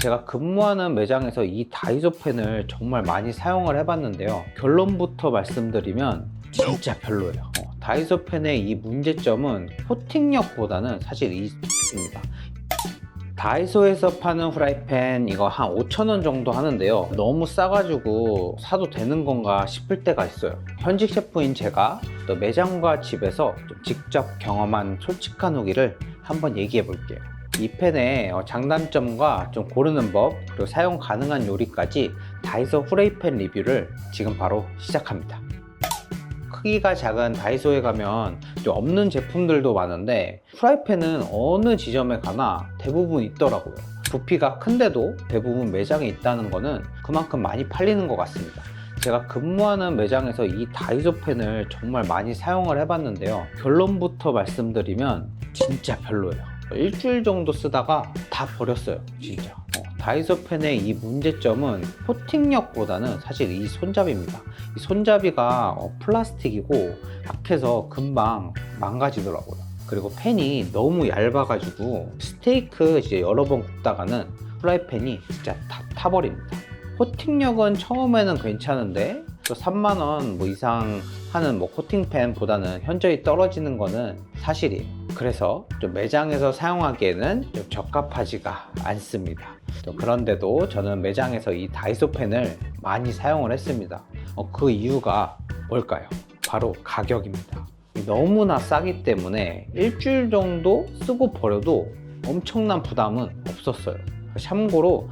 제가 근무하는 매장에서 이 다이소 펜을 정말 많이 사용을 해봤는데요. 결론부터 말씀드리면 진짜 별로예요. 어, 다이소 펜의 이 문제점은 코팅력보다는 사실 이입니다. 다이소에서 파는 후라이팬 이거 한 5,000원 정도 하는데요. 너무 싸가지고 사도 되는 건가 싶을 때가 있어요. 현직 셰프인 제가 또 매장과 집에서 좀 직접 경험한 솔직한 후기를 한번 얘기해 볼게요. 이 펜의 어, 장단점과 좀 고르는 법, 그리고 사용 가능한 요리까지 다이소 후라이팬 리뷰를 지금 바로 시작합니다. 크기가 작은 다이소에 가면 좀 없는 제품들도 많은데 프라이팬은 어느 지점에 가나 대부분 있더라고요. 부피가 큰데도 대부분 매장에 있다는 거는 그만큼 많이 팔리는 것 같습니다. 제가 근무하는 매장에서 이 다이소 펜을 정말 많이 사용을 해봤는데요. 결론부터 말씀드리면 진짜 별로예요. 일주일 정도 쓰다가 다 버렸어요. 진짜. 어, 다이소 펜의 이 문제점은 코팅력보다는 사실 이 손잡이입니다. 이 손잡이가 어, 플라스틱이고 약해서 금방 망가지더라고요. 그리고 팬이 너무 얇아가지고 스테이크 이제 여러 번 굽다가는 프라이팬이 진짜 다 타버립니다. 코팅력은 처음에는 괜찮은데 또 3만 원 뭐 이상 하는 뭐 코팅팬보다는 현저히 떨어지는 거는 사실이에요. 그래서 좀 매장에서 사용하기에는 좀 적합하지가 않습니다. 또 그런데도 저는 매장에서 이 다이소 펜을 많이 사용을 했습니다. 어, 그 이유가 뭘까요? 바로 가격입니다. 너무나 싸기 때문에 일주일 정도 쓰고 버려도 엄청난 부담은 없었어요. 참고로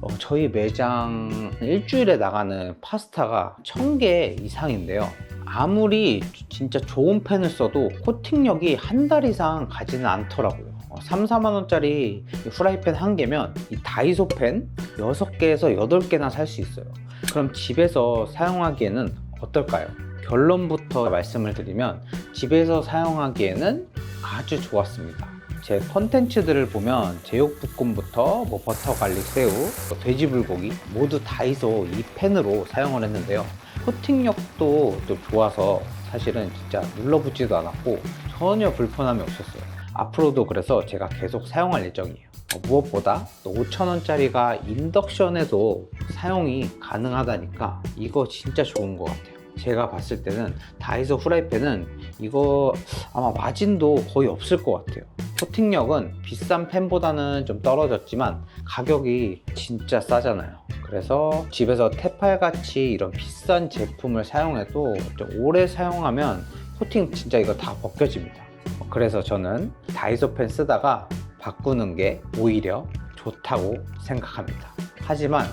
어, 저희 매장 일주일에 나가는 파스타가 1000개 이상인데요. 아무리 진짜 좋은 펜을 써도 코팅력이 한 달 이상 가지는 않더라고요. 어, 3, 4만 원짜리 이 후라이팬 한 개면 이 다이소 펜 6개에서 8개나 살 수 있어요. 그럼 집에서 사용하기에는 어떨까요? 결론부터 말씀을 드리면 집에서 사용하기에는 아주 좋았습니다. 제 컨텐츠들을 보면 제육볶음부터 뭐 버터 갈릭 새우, 뭐 돼지 불고기 모두 다이소 이 펜으로 사용을 했는데요. 코팅력도 좀 좋아서 사실은 진짜 눌러붙지도 않았고 전혀 불편함이 없었어요. 앞으로도 그래서 제가 계속 사용할 예정이에요. 어, 무엇보다 또 5,000원짜리가 인덕션에도 사용이 가능하다니까 이거 진짜 좋은 것 같아요. 제가 봤을 때는 다이소 후라이팬은 이거 아마 마진도 거의 없을 것 같아요. 코팅력은 비싼 펜보다는 좀 떨어졌지만 가격이 진짜 싸잖아요. 그래서 집에서 테팔같이 이런 비싼 제품을 사용해도 좀 오래 사용하면 코팅 진짜 이거 다 벗겨집니다. 그래서 저는 다이소 펜 쓰다가 바꾸는 게 오히려 좋다고 생각합니다. 하지만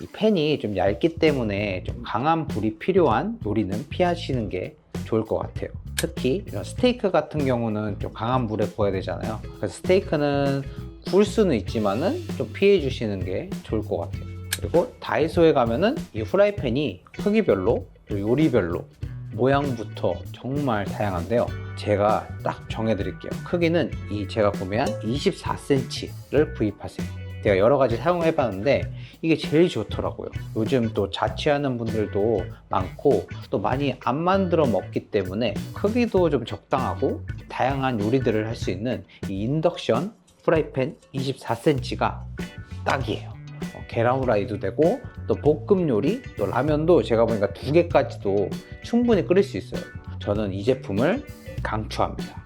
이 펜이 좀 얇기 때문에 좀 강한 불이 필요한 요리는 피하시는 게 좋을 것 같아요. 특히 이런 스테이크 같은 경우는 좀 강한 불에 구워야 되잖아요. 그래서 스테이크는 구울 수는 있지만은 좀 피해 주시는 게 좋을 것 같아요. 그리고 다이소에 가면은 이 후라이팬이 크기별로 또 요리별로 모양부터 정말 다양한데요. 제가 딱 정해드릴게요. 크기는 이 제가 보면 24cm를 구입하세요. 제가 여러 가지 사용해 봤는데 이게 제일 좋더라고요. 요즘 또 자취하는 분들도 많고 또 많이 안 만들어 먹기 때문에 크기도 좀 적당하고 다양한 요리들을 할 수 있는 이 인덕션 프라이팬 24cm가 딱이에요. 어, 계란 후라이도 되고 또 볶음 요리 또 라면도 제가 보니까 두 개까지도 충분히 끓일 수 있어요. 저는 이 제품을 강추합니다.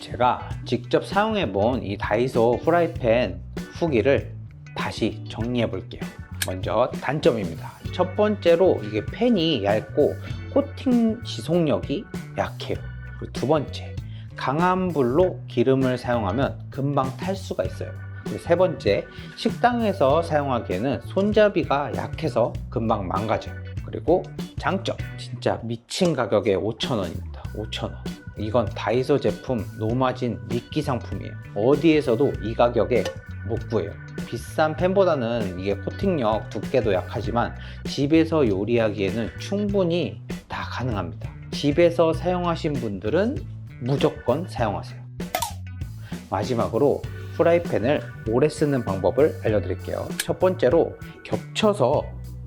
제가 직접 사용해 본 이 다이소 후라이팬 후기를 다시 정리해 볼게요. 먼저 단점입니다. 첫 번째로 이게 펜이 얇고 코팅 지속력이 약해요. 그리고 두 번째, 강한 불로 기름을 사용하면 금방 탈 수가 있어요. 그리고 세 번째, 식당에서 사용하기에는 손잡이가 약해서 금방 망가져요. 그리고 장점, 진짜 미친 가격에 5,000원입니다. 5,000원. 이건 다이소 제품 노마진 미끼 상품이에요. 어디에서도 이 가격에 못 구해요. 비싼 펜보다는 이게 코팅력 두께도 약하지만 집에서 요리하기에는 충분히 다 가능합니다. 집에서 사용하신 분들은 무조건 사용하세요. 마지막으로 프라이팬을 오래 쓰는 방법을 알려드릴게요. 첫 번째로 겹쳐서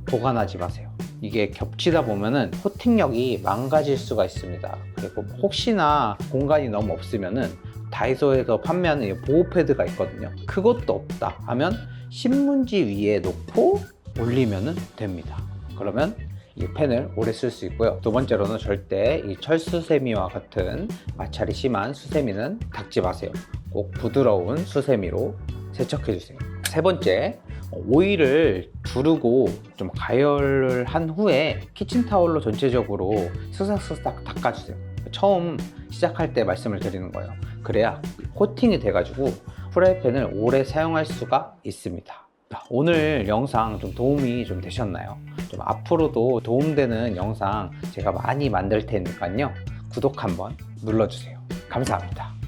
보관하지 마세요. 이게 겹치다 보면은 코팅력이 망가질 수가 있습니다. 그리고 혹시나 공간이 너무 없으면은 다이소에서 판매하는 이 보호 패드가 있거든요. 그것도 없다 하면 신문지 위에 놓고 올리면 됩니다. 그러면 이 펜을 오래 쓸 수 있고요. 두 번째로는 절대 이 철수세미와 같은 마찰이 심한 수세미는 닦지 마세요. 꼭 부드러운 수세미로 세척해 주세요. 세 번째, 오일을 두르고 좀 가열을 한 후에 키친타올로 전체적으로 쓱싹쓱싹 닦아주세요. 처음 시작할 때 말씀을 드리는 거예요. 그래야 코팅이 돼가지고 프라이팬을 오래 사용할 수가 있습니다. 자, 오늘 영상 좀 도움이 좀 되셨나요? 좀 앞으로도 도움되는 영상 제가 많이 만들 테니까요. 구독 한번 눌러주세요. 감사합니다.